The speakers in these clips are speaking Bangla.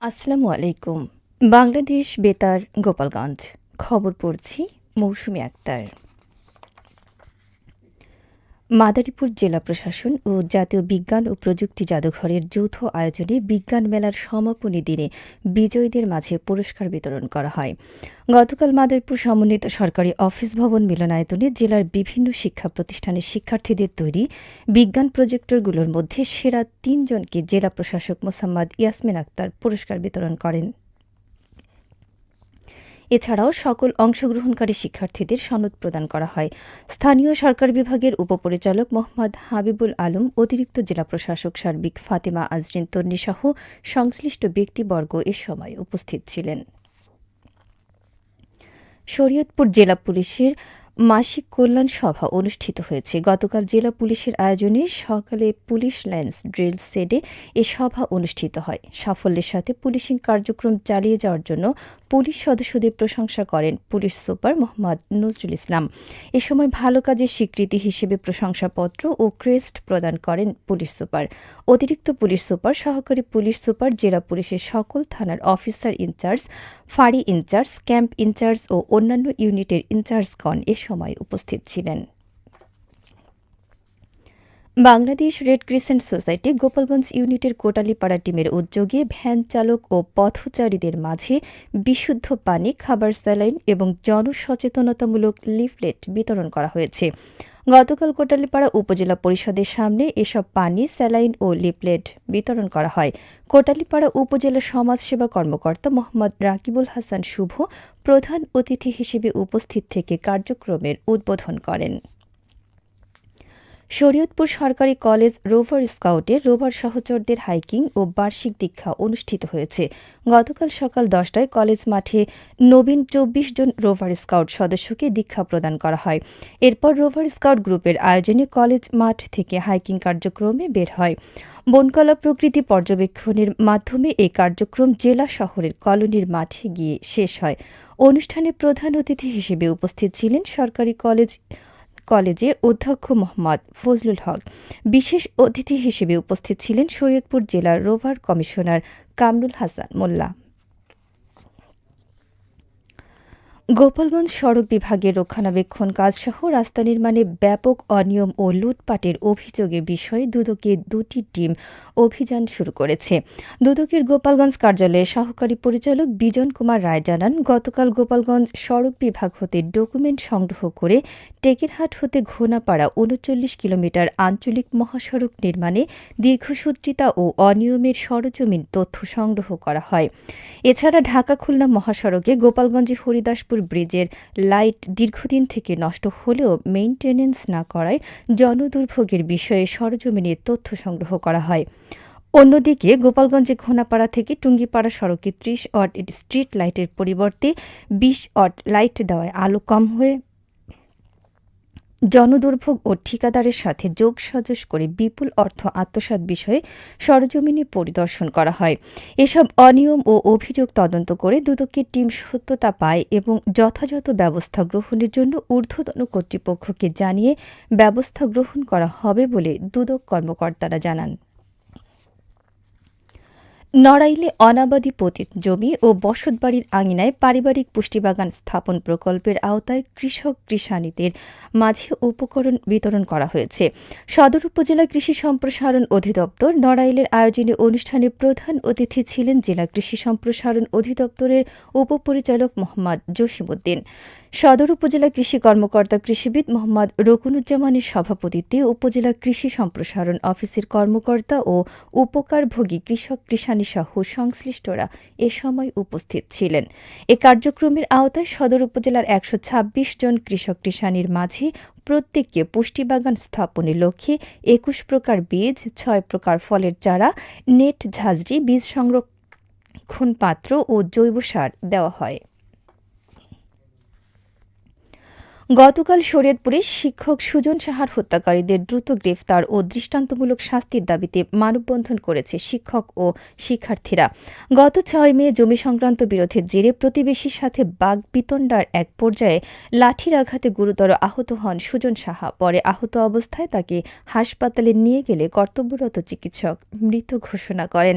আসসালামু আলাইকুম। বাংলাদেশ বেতার গোপালগঞ্জ। খবর পড়ছি মৌসুমী আক্তার। মাদারীপুর জেলা প্রশাসন ও জাতীয় বিজ্ঞান ও প্রযুক্তি জাদুঘরের যৌথ আয়োজনে বিজ্ঞান মেলার সমাপনী দিনে বিজয়ীদের মাঝে পুরস্কার বিতরণ করা হয়। গতকাল মাদারীপুর সমন্বিত সরকারি অফিস ভবন মিলনায়তনে জেলার বিভিন্ন শিক্ষা প্রতিষ্ঠানের শিক্ষার্থীদের তৈরি বিজ্ঞান প্রজেক্টরগুলোর মধ্যে সেরা তিনজনকে জেলা প্রশাসক মোসাম্মদ ইয়াসমিন আক্তার পুরস্কার বিতরণ করেন। এছাড়াও সকল অংশগ্রহণকারী শিক্ষার্থীদের সনদ প্রদান করা হয়। স্থানীয় সরকার বিভাগের উপপরিচালক মোহাম্মদ হাবিবুল আলম, অতিরিক্ত জেলা প্রশাসক সার্বিক ফাতেমা আজরিন তন্নি সহ সংশ্লিষ্ট ব্যক্তিবর্গ এ সময় উপস্থিত ছিলেন। শরীয়তপুর জেলা পুলিশের মাসিক কল্যাণ সভা অনুষ্ঠিত হয়েছে। গতকাল জেলা পুলিশের আয়োজনে সকালে পুলিশ লাইন্স ড্রিল সেডে এ সভা অনুষ্ঠিত হয়। সাফল্যের সাথে পুলিশিং কার্যক্রম চালিয়ে যাওয়ার জন্য পুলিশ সদস্যদের প্রশংসা করেন পুলিশ সুপার মোহাম্মদ নজরুল ইসলাম। এ সময় ভালো কাজের স্বীকৃতি হিসেবে প্রশংসাপত্র ও ক্রেস্ট প্রদান করেন পুলিশ সুপার। অতিরিক্ত পুলিশ সুপার সহকারী পুলিশ সুপার জেলা পুলিশের সকল থানার অফিসার ইনচার্জ, ফাঁড়ি in charge, camp in charge ও অন্যান্য ইউনিটের ইনচার্জগণ এ সময় উপস্থিত ছিলেন। Bangladesh red crescent society Gopalganj ইউনিটের কোটালিপাড়া টিমের উদ্যোগে ভ্যান চালক ও পথচারীদের মাঝে বিশুদ্ধ পানি, খাবার স্যালাইন এবং জনসচেতনতামূলক লিফলেট বিতরণ করা হয়েছে। গতকাল কোটালীপাড়া উপজেলা পরিষদের সামনে এসব পানি, স্যালাইন ও লিপলেট বিতরণ করা হয়। কোটালীপাড়া উপজেলা সমাজসেবা কর্মকর্তা মোহাম্মদ রাকিবুল হাসান শুভ প্রধান অতিথি হিসেবে উপস্থিত থেকে কার্যক্রমের উদ্বোধন করেন। শরীয়তপুর সরকারি কলেজ রোভার স্কাউটে রোভার সহচরদের হাইকিং ও বার্ষিক দীক্ষা অনুষ্ঠিত হয়েছে। গতকাল সকাল দশটায় কলেজ মাঠে নবীন চব্বিশ জন রোভার স্কাউট সদস্যকে দীক্ষা প্রদান করা হয়। এরপর রোভার স্কাউট গ্রুপের আয়োজনে কলেজ মাঠ থেকে হাইকিং কার্যক্রমে বের হয়। বনকলা প্রকৃতি পর্যবেক্ষণের মাধ্যমে এই কার্যক্রম জেলা শহরের কলোনির মাঠে গিয়ে শেষ হয়। অনুষ্ঠানে প্রধান অতিথি হিসেবে উপস্থিত ছিলেন সরকারি কলেজ কলেজে অধ্যক্ষ মোহাম্মদ ফজলুল হক। বিশেষ অতিথি হিসেবে উপস্থিত ছিলেন শরীয়তপুর জেলার রোভার কমিশনার কামরুল হাসান মোল্লা। গোপালগঞ্জ সড়ক বিভাগের রক্ষণাবেক্ষণ কাজসহ রাস্তা নির্মাণে ব্যাপক অনিয়ম ও লুটপাটের অভিযোগের বিষয়ে দুদকের দুটি টিম অভিযান শুরু করেছে। দুদকের গোপালগঞ্জ কার্যালয়ের সহকারী পরিচালক বিজন কুমার রায় জানান, গতকাল গোপালগঞ্জ সড়ক বিভাগ হতে ডকুমেন্ট সংগ্রহ করে টেকেরহাট হতে ঘোনাপাড়া উনচল্লিশ কিলোমিটার আঞ্চলিক মহাসড়ক নির্মাণে দীর্ঘসূত্রিতা ও অনিয়মের সরজমিন তথ্য সংগ্রহ করা হয়। এছাড়া ঢাকা খুলনা মহাসড়কে গোপালগঞ্জে হরিদাসপুর মেদিনীপুর ব্রিজের লাইট দীর্ঘদিন থেকে নষ্ট হলেও মেইনটেনেন্স না করায় জনদুর্ভোগের বিষয়ে সরজমিনে তথ্য সংগ্রহ করা হয়। অন্যদিকে গোপালগঞ্জে ঘোনাপাড়া থেকে টুঙ্গিপাড়া সড়কে ত্রিশ অট স্ট্রিট লাইটের পরিবর্তে বিশ অট লাইট দেওয়ায় আলো কম হয়ে জনদুর্ভোগ ও ঠিকাদারের সাথে যোগ সাজস করে বিপুল অর্থ আত্মসাত বিষয়ে সরজমিনে পরিদর্শন করা হয়। এসব অনিয়ম ও অভিযোগ তদন্ত করে দুদকের টিম সত্যতা পায় এবং যথাযথ ব্যবস্থা গ্রহণের জন্য ঊর্ধ্বতন কর্তৃপক্ষকে জানিয়ে ব্যবস্থা গ্রহণ করা হবে বলে দুদক কর্মকর্তারা জানান। নড়াইলে অনাবাদী পতিত জমি ও বসতবাড়ির আঙিনায় পারিবারিক পুষ্টিবাগান স্থাপন প্রকল্পের আওতায় কৃষক কৃষানীদের মাঝে উপকরণ বিতরণ করা হয়েছে। সদর উপজেলা কৃষি সম্প্রসারণ অধিদপ্তর নড়াইলের আয়োজনে অনুষ্ঠানে প্রধান অতিথি ছিলেন জেলা কৃষি সম্প্রসারণ অধিদপ্তরের উপপরিচালক মোহাম্মদ জসিমুদ্দিন সদর উপজেলা কৃষি কর্মকর্তা কৃষিবিদ মোহাম্মদ রকুনুজ্জামানের সভাপতিত্বে উপজেলা কৃষি সম্প্রসারণ অফিসের কর্মকর্তা ও উপকারভোগী কৃষক কৃষানী সহ সংশ্লিষ্টরা এ সময় উপস্থিত ছিলেন। এ কার্যক্রমের আওতায় সদর উপজেলার একশো ছাব্বিশ জন কৃষক কৃষানীর মাঝে প্রত্যেককে পুষ্টিবাগান স্থাপনের লক্ষ্যে একুশ প্রকার বীজ, ছয় প্রকার ফলের চারা, নেট, ঝাঁঝরি, বীজ সংরক্ষণ পাত্র ও জৈব সার দেওয়া হয়। গতকাল শরীয়তপুরে শিক্ষক সুজন সাহার হত্যাকারীদের দ্রুত গ্রেফতার ও দৃষ্টান্তমূলক শাস্তির দাবিতে মানববন্ধন করেছে শিক্ষক ও শিক্ষার্থীরা। গত ছয় মে জমি সংক্রান্ত বিরোধের জেরে প্রতিবেশীর সাথে বাঘ বিতণ্ডার এক পর্যায়ে লাঠির আঘাতে গুরুতর আহত হন সুজন সাহা। পরে আহত অবস্থায় তাকে হাসপাতালে নিয়ে গেলে কর্তব্যরত চিকিৎসক মৃত ঘোষণা করেন।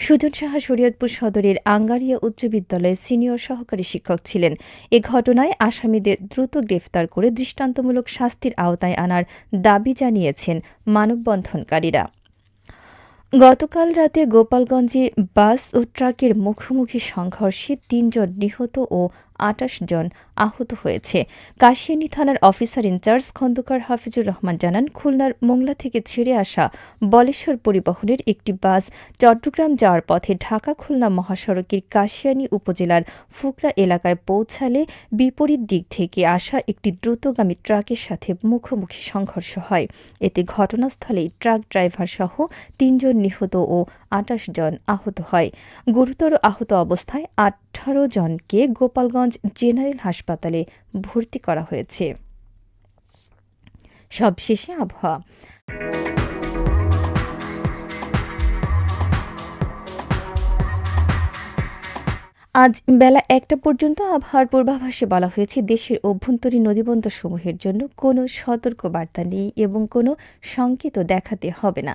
সুজন সাহা শরীয়তপুর সদরের আঙ্গারিয়া উচ্চ বিদ্যালয়ের সিনিয়র সহকারী শিক্ষক ছিলেন। এ ঘটনায় আসামিদের দ্রুত গ্রেফতার করে দৃষ্টান্তমূলক শাস্তির আওতায় আনার দাবি জানিয়েছেন মানববন্ধনকারীরা। গতকাল রাতে গোপালগঞ্জে বাস ও ট্রাকের মুখোমুখি সংঘর্ষে তিনজন নিহত ও আটাশ জন আহত হয়েছে। কাশিয়ানী থানার officer in charge Khandaker Hafizur Rahman জানান, খুলনার মোংলা থেকে ছেড়ে আসা বলেশ্বর পরিবহনের একটি বাস চট্টগ্রাম যাওয়ার পথে ঢাকা খুলনা মহাসড়কের কাশিয়ানী উপজেলার ফুকরা এলাকায় পৌঁছালে বিপরীত দিক থেকে আসা একটি দ্রুতগামী ট্রাকের সাথে মুখোমুখি সংঘর্ষ হয়। এতে ঘটনাস্থলেই ট্রাক ড্রাইভার সহ তিনজন নিহত ও আটাশ জন আহত হয়। গুরুতর আহত অবস্থায় আঠারো জনকে গোপালগঞ্জ জেনারেল হাসপাতালে ভর্তি করা হয়েছে। সবশেষে আবহাওয়া। আজ বেলা একটা পর্যন্ত আবহাওয়ার পূর্বাভাসে বলা হয়েছে, দেশের অভ্যন্তরীণ নদীবন্দরসমূহের জন্য কোনো সতর্ক বার্তা নেই এবং কোনো সংকেতও দেখাতে হবে না।